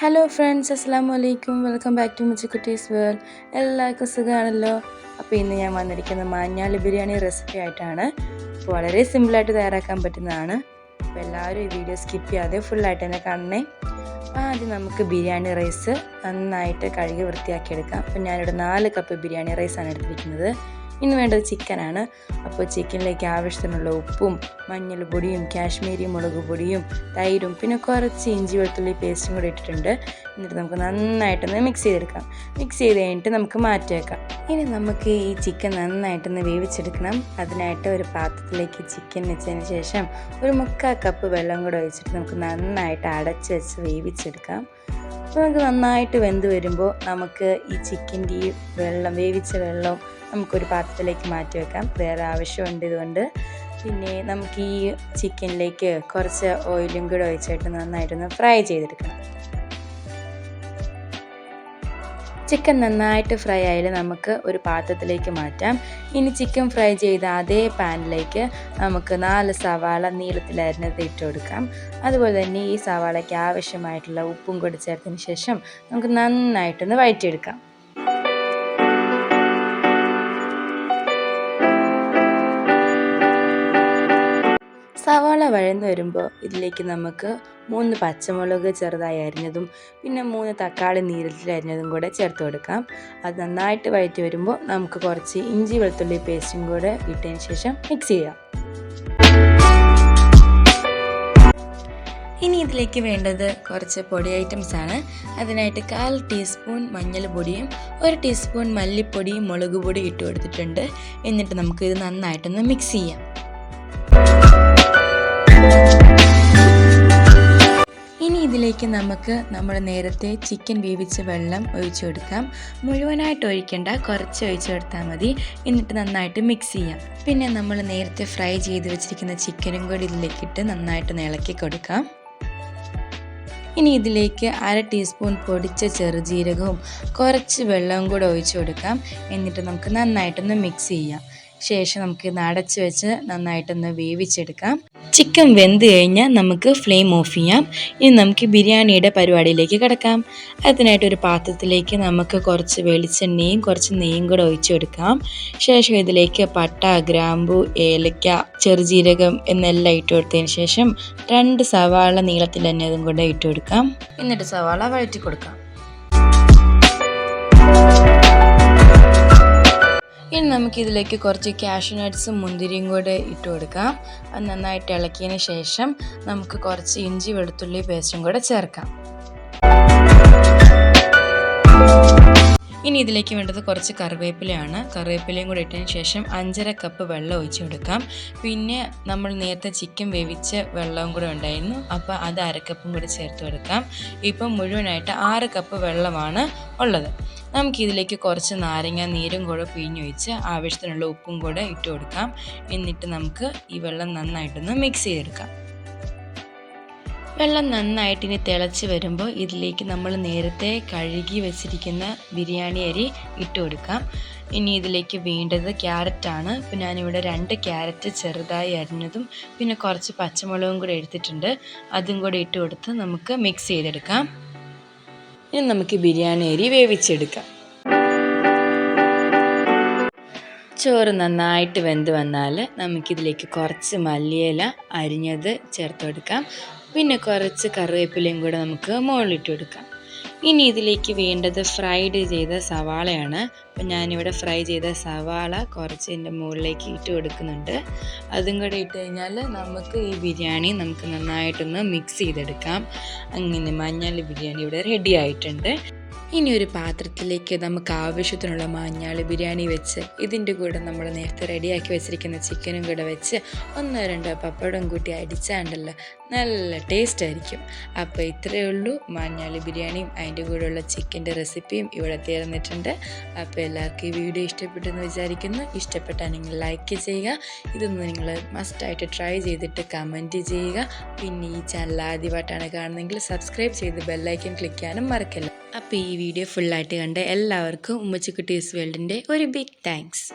Hello friends അസ്സാം വലൈക്കും welcome back to മിച്ചിക്കുട്ടീസ് വേൾഡ് എല്ലാവർക്കും സുഖമാണല്ലോ. അപ്പോൾ ഇന്ന് ഞാൻ വന്നിരിക്കുന്നത് മാഞ്ഞാലി ബിരിയാണി റെസിപ്പി ആയിട്ടാണ്. വളരെ സിമ്പിളായിട്ട് തയ്യാറാക്കാൻ പറ്റുന്നതാണ്. അപ്പോൾ എല്ലാവരും ഈ വീഡിയോ സ്കിപ്പ് ചെയ്യാതെ ഫുള്ളായിട്ട് തന്നെ കാണണേ. ആദ്യം നമുക്ക് ബിരിയാണി റൈസ് നന്നായിട്ട് കഴുകി വൃത്തിയാക്കി എടുക്കാം അപ്പോൾ ഞാനിവിടെ നാല് കപ്പ് ബിരിയാണി റൈസാണ് എടുത്തിരിക്കുന്നത്. ഇന്ന് വേണ്ടത് ചിക്കനാണ്. അപ്പോൾ ചിക്കനിലേക്ക് ആവശ്യത്തിനുള്ള ഉപ്പും മഞ്ഞൾ പൊടിയും കാശ്മീരി മുളക് പൊടിയും തൈരും പിന്നെ കുറച്ച് ഇഞ്ചി വെളുത്തുള്ളി പേസ്റ്റും കൂടി ഇട്ടിട്ടുണ്ട്. എന്നിട്ട് നമുക്ക് നന്നായിട്ടൊന്ന് മിക്സ് ചെയ്തെടുക്കാം. മിക്സ് ചെയ്ത് കഴിഞ്ഞിട്ട് നമുക്ക് മാറ്റി വെക്കാം ഇനി നമുക്ക് ഈ ചിക്കൻ നന്നായിട്ടൊന്ന് വേവിച്ചെടുക്കണം. അതിനായിട്ട് ഒരു പാത്രത്തിലേക്ക് ചിക്കൻ വെച്ചതിന് ശേഷം ഒരു മുക്കാൽ കപ്പ് വെള്ളം കൂടെ ഒഴിച്ചിട്ട് നമുക്ക് നന്നായിട്ട് അടച്ച് വെച്ച് വേവിച്ചെടുക്കാം. അപ്പോൾ നമുക്ക് നന്നായിട്ട് വെന്ത് വരുമ്പോൾ നമുക്ക് ഈ ചിക്കന്റെ ഈ വെള്ളം വേവിച്ച വെള്ളം നമുക്കൊരു പാത്രത്തിലേക്ക് മാറ്റി വെക്കാം. വേറെ ആവശ്യമുണ്ട് ഇതുകൊണ്ട്. പിന്നെ നമുക്ക് ഈ ചിക്കനിലേക്ക് കുറച്ച് ഓയിലും കൂടെ ഒഴിച്ചിട്ട് നന്നായിട്ടൊന്ന് ഫ്രൈ ചെയ്തെടുക്കണം. ചിക്കൻ നന്നായിട്ട് ഫ്രൈ ആയാലും നമുക്ക് ഒരു പാത്രത്തിലേക്ക് മാറ്റാം. ഇനി ചിക്കൻ ഫ്രൈ ചെയ്ത അതേ പാനിലേക്ക് നമുക്ക് നാല് സവാള നീളത്തിലരിഞ്ഞത് ഇട്ട് കൊടുക്കാം. അതുപോലെ തന്നെ ഈ സവാളയ്ക്ക് ആവശ്യമായിട്ടുള്ള ഉപ്പും കൂടി ചേർത്തതിന് ശേഷം നമുക്ക് നന്നായിട്ടൊന്ന് വഴറ്റിയെടുക്കാം. വഴന്ന് വരുമ്പോൾ ഇതിലേക്ക് നമുക്ക് മൂന്ന് പച്ചമുളക് ചെറുതായി അരിഞ്ഞതും പിന്നെ മൂന്ന് തക്കാളി നീരത്തിൽ അരിഞ്ഞതും കൂടെ ചേർത്ത് കൊടുക്കാം. അത് നന്നായിട്ട് വഴറ്റി വരുമ്പോൾ നമുക്ക് കുറച്ച് ഇഞ്ചി വെളുത്തുള്ളി പേസ്റ്റും കൂടെ ഇട്ടതിന് ശേഷം മിക്സ് ചെയ്യാം. ഇനി ഇതിലേക്ക് വേണ്ടത് കുറച്ച് പൊടി ഐറ്റംസ് ആണ്. അതിനായിട്ട് കാൽ ടീസ്പൂൺ മഞ്ഞൾപ്പൊടിയും ഒരു ടീസ്പൂൺ മല്ലിപ്പൊടിയും മുളക് പൊടിയും ഇട്ട് കൊടുത്തിട്ടുണ്ട്. എന്നിട്ട് നമുക്ക് ഇത് നന്നായിട്ടൊന്ന് മിക്സ് ചെയ്യാം. ഇതിലേക്ക് നമുക്ക് നമ്മൾ നേരത്തെ ചിക്കൻ വേവിച്ച വെള്ളം ഒഴിച്ചു കൊടുക്കാം മുഴുവനായിട്ട് ഒഴിക്കേണ്ട കുറച്ച് ഒഴിച്ചു കൊടുത്താൽ മതി. എന്നിട്ട് നന്നായിട്ട് മിക്സ് ചെയ്യാം. പിന്നെ നമ്മൾ നേരത്തെ ഫ്രൈ ചെയ്ത് വെച്ചിരിക്കുന്ന ചിക്കനും കൂടി ഇതിലേക്ക് ഇട്ട് നന്നായിട്ട് ഇളക്കി കൊടുക്കാം. ഇനി ഇതിലേക്ക് അര ടീസ്പൂൺ പൊടിച്ച ചെറുജീരകവും കുറച്ച് വെള്ളവും കൂടെ ഒഴിച്ചു കൊടുക്കാം. എന്നിട്ട് നമുക്ക് നന്നായിട്ടൊന്ന് മിക്സ് ചെയ്യാം. ശേഷം നമുക്ക് ഇത് അടച്ച് വെച്ച് നന്നായിട്ടൊന്ന് വേവിച്ചെടുക്കാം. ചിക്കൻ വെന്ത് കഴിഞ്ഞാൽ നമുക്ക് ഫ്ലെയിം ഓഫ് ചെയ്യാം. ഇനി നമുക്ക് ബിരിയാണിയുടെ പരിപാടിയിലേക്ക് കിടക്കാം. അതിനായിട്ട് ഒരു പാത്രത്തിലേക്ക് നമുക്ക് കുറച്ച് വെളിച്ചെണ്ണയും കുറച്ച് നെയ്യും കൂടെ ഒഴിച്ചു കൊടുക്കാം ശേഷം ഇതിലേക്ക് പട്ട ഗ്രാമ്പു ഏലക്ക ചെറുജീരകം എന്നെല്ലാം ഇട്ട് കൊടുത്തതിന് ശേഷം രണ്ട് സവാള നീളത്തിൽ തന്നെ അതും കൂടെ ഇട്ട് കൊടുക്കാം. എന്നിട്ട് സവാള വഴറ്റി കൊടുക്കാം. ഇനി നമുക്കിതിലേക്ക് കുറച്ച് കാഷ്യൂ നട്ട്സും മുന്തിരിയും കൂടെ ഇട്ട് കൊടുക്കാം. അത് നന്നായിട്ട് ഇളക്കിയതിന് ശേഷം നമുക്ക് കുറച്ച് ഇഞ്ചി വെളുത്തുള്ളി പേസ്റ്റും കൂടെ ചേർക്കാം. ഇനി ഇതിലേക്ക് വേണ്ടത് കുറച്ച് കറിവേപ്പിലയാണ്. കറിവേപ്പിലയും കൂടി ഇട്ടതിന് ശേഷം അഞ്ചര കപ്പ് വെള്ളം ഒഴിച്ചു കൊടുക്കാം. പിന്നെ നമ്മൾ നേരത്തെ ചിക്കൻ വേവിച്ച വെള്ളവും കൂടെ ഉണ്ടായിരുന്നു. അപ്പോൾ അത് അരക്കപ്പും കൂടി ചേർത്ത് കൊടുക്കാം. ഇപ്പം മുഴുവനായിട്ട് ആറ് കപ്പ് വെള്ളമാണ് ഉള്ളത്. നമുക്കിതിലേക്ക് കുറച്ച് നാരങ്ങ നീരും കൂടെ പിഴിഞ്ഞൊഴിച്ച് ആവശ്യത്തിനുള്ള ഉപ്പും കൂടെ ഇട്ട് കൊടുക്കാം. എന്നിട്ട് നമുക്ക് ഈ വെള്ളം നന്നായിട്ടൊന്ന് മിക്സ് ചെയ്തെടുക്കാം. വെള്ളം നന്നായിട്ട് ഇനി തിളച്ച് വരുമ്പോൾ ഇതിലേക്ക് നമ്മൾ നേരത്തെ കഴുകി വെച്ചിരിക്കുന്ന ബിരിയാണി അരി ഇട്ട് കൊടുക്കാം. ഇനി ഇതിലേക്ക് വേണ്ടത് ക്യാരറ്റാണ് അപ്പോൾ ഞാനിവിടെ രണ്ട് ക്യാരറ്റ് ചെറുതായി അരിഞ്ഞതും പിന്നെ കുറച്ച് പച്ചമുളകും കൂടെ എടുത്തിട്ടുണ്ട്. അതും കൂടെ ഇട്ട് കൊടുത്ത് നമുക്ക് മിക്സ് ചെയ്തെടുക്കാം. ഇനി നമുക്ക് ബിരിയാണി അരി വേവിച്ചെടുക്കാം. ചോറ് നന്നായിട്ട് വെന്ത് വന്നാൽ നമുക്കിതിലേക്ക് കുറച്ച് മല്ലിയില അരിഞ്ഞത് ചേർത്ത് കൊടുക്കാം പിന്നെ കുറച്ച് കറിവേപ്പിലയും കൂടെ നമുക്ക് മുകളിലിട്ട് കൊടുക്കാം. ഇനി ഇതിലേക്ക് വേണ്ടത് ഫ്രൈഡ് ചെയ്ത സവാളയാണ്. അപ്പം ഞാനിവിടെ ഫ്രൈ ചെയ്ത സവാള കുറച്ച് എന്റെ മുകളിലേക്ക് ഇട്ട് കൊടുക്കുന്നുണ്ട്. അതും കൂടെ ഇട്ട് കഴിഞ്ഞാൽ നമുക്ക് ഈ ബിരിയാണി നമുക്ക് നന്നായിട്ടൊന്ന് മിക്സ് ചെയ്തെടുക്കാം. അങ്ങനെ മഞ്ഞൾ ബിരിയാണി ഇവിടെ റെഡി ആയിട്ടുണ്ട്. ഇനി ഒരു പാത്രത്തിലേക്ക് നമുക്ക് ആവശ്യത്തിനുള്ള മഞ്ഞാളി ബിരിയാണി വെച്ച് ഇതിന്റെ കൂടെ നമ്മൾ നേരത്തെ റെഡിയാക്കി വെച്ചിരിക്കുന്ന ചിക്കനും കൂടെ വെച്ച് ഒന്നോ രണ്ടോ പപ്പടം കൂട്ടി അടിച്ചാണ്ടല്ലോ നല്ല ടേസ്റ്റ് ആയിരിക്കും. അപ്പോൾ ഇത്രയേ ഉള്ളൂ. മഞ്ഞാളി ബിരിയാണിയും അതിന്റെ കൂടെയുള്ള ചിക്കന്റെ റെസിപ്പിയും ഇവിടെ തീർന്നിട്ടുണ്ട്. അപ്പോൾ എല്ലാവർക്കും ഈ വീഡിയോ ഇഷ്ടപ്പെട്ടെന്ന് വിചാരിക്കുന്നു. ഇഷ്ടപ്പെട്ടാൽ നിങ്ങൾ ലൈക്ക് ചെയ്യുക. ഇതൊന്ന് നിങ്ങൾ മസ്റ്റായിട്ട് ട്രൈ ചെയ്തിട്ട് കമന്റ് ചെയ്യുക. പിന്നെ ഈ ചാനൽ ആദ്യമായിട്ടാണ് കാണുന്നതെങ്കിൽ സബ്സ്ക്രൈബ് ചെയ്ത് ബെല്ലൈക്കൻ ക്ലിക്ക് ചെയ്യാനും മറക്കല്ല. അപ്പോൾ ഈ വീഡിയോ ഫുള്ളായിട്ട് കണ്ട എല്ലാവർക്കും ഉമ്മച്ചിക്കുട്ടീസ് വേൾഡിന്റെ ഒരു ബിഗ് താങ്ക്സ്